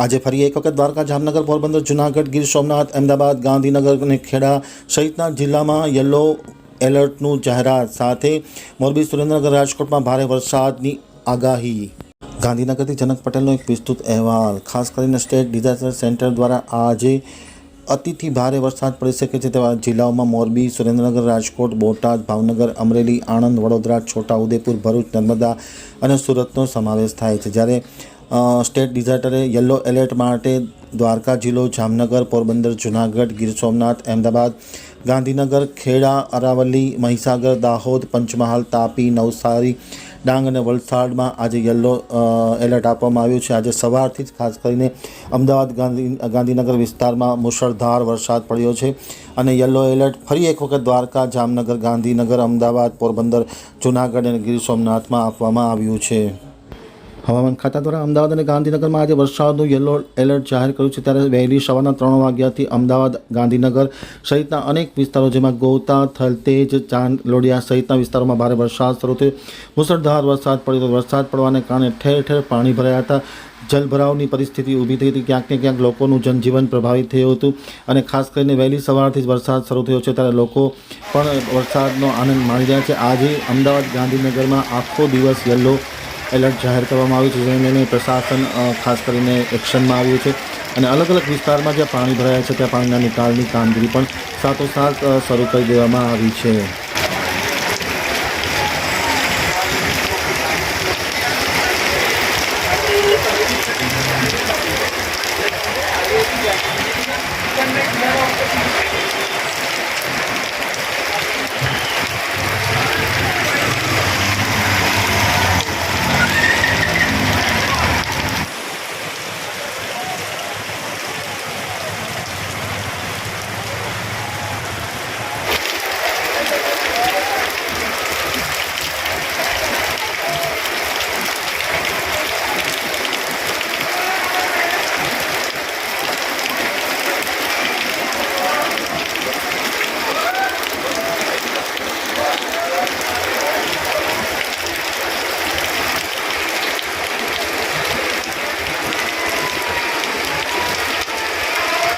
આજે ફરી એક વખત દ્વારકા જામનગર, પોરબંદર, જુનાગઢ, ગીર સોમનાથ, અમદાવાદ, ગાંધીનગર અને ખેડા સહિતના જિલ્લામાં યલો એલર્ટનું જાહેરાત. સાથે મોરબી સુરેન્દ્રનગર રાજકોટમાં ભારે વરસાદની આગાહી. ગાંધીનગરથી જનક પટેલનો એક વિસ્તૃત અહેવાલ. ખાસ કરીને સ્ટેટ ડિઝાસ્ટર સેન્ટર દ્વારા આજે અતિથી ભારે વરસાદ પડી શકે છે તેવા જિલ્લાઓમાં મોરબી, સુરેન્દ્રનગર, રાજકોટ, બોટાદ, ભાવનગર, અમરેલી, આણંદ, વડોદરા, છોટાઉદેપુર, ભરૂચ, નર્મદા અને સુરતનો સમાવેશ થાય છે. જ્યારે સ્ટેટ ડિઝાસ્ટરે યલો એલર્ટ માટે દ્વારકા જિલ્લો, જામનગર, પોરબંદર, જુનાગઢ, ગીર સોમનાથ અમદાવાદ ગાંધીનગર, ખેડા અરાવલી મહીસાગર, દાહોદ, પંચમહાલ, તાપી, નવસારી, ડાંગ અને વલસાડમાં આજે યલો એલર્ટ આપવામાં આવ્યું છે. આજે સવારથી જ ખાસ કરીને અમદાવાદ, ગાંધી, ગાંધીનગર વિસ્તારમાં મુશળધાર વરસાદ પડ્યો છે અને યલો એલર્ટ ફરી એક વખત દ્વારકા, જામનગર, ગાંધીનગર, અમદાવાદ, પોરબંદર, જુનાગઢ અને ગીર સોમનાથમાં આપવામાં આવ્યું છે. હવામાન ખાતા દ્વારા અમદાવાદ અને ગાંધીનગરમાં આજે વરસાદનું યલો એલર્ટ જાહેર કર્યું છે. ત્યારે વહેલી સવારના ત્રણ વાગ્યાથી અમદાવાદ, ગાંધીનગર સહિતના અનેક વિસ્તારો, જેમાં ગોતા, થલતેજ ચાંદ લોડિયા સહિતના વિસ્તારોમાં ભારે વરસાદ શરૂ થયો. મુસળધાર વરસાદ પડ્યો હતો વરસાદ પડવાને કારણે ઠેર ઠેર પાણી ભરાયા હતા. જલભરાવની પરિસ્થિતિ ઊભી થઈ હતી. ક્યાંક ને ક્યાંક લોકોનું જનજીવન પ્રભાવિત થયું હતું અને ખાસ કરીને વહેલી સવારથી જ વરસાદ શરૂ થયો છે. ત્યારે લોકો પણ વરસાદનો આનંદ માણી રહ્યા છે. આજે અમદાવાદ, ગાંધીનગરમાં આખો દિવસ યલો એલર્ટ જાહેર કરવામાં આવ્યું છે, જેને લઈને પ્રશાસન ખાસ કરીને એક્શનમાં આવ્યું છે. અને અલગ અલગ વિસ્તારમાં જ્યાં પાણી ભરાયા છે, ત્યાં પાણીના નિકાલની કામગીરી પણ સાથોસાથ શરૂ કરી દેવામાં આવી છે.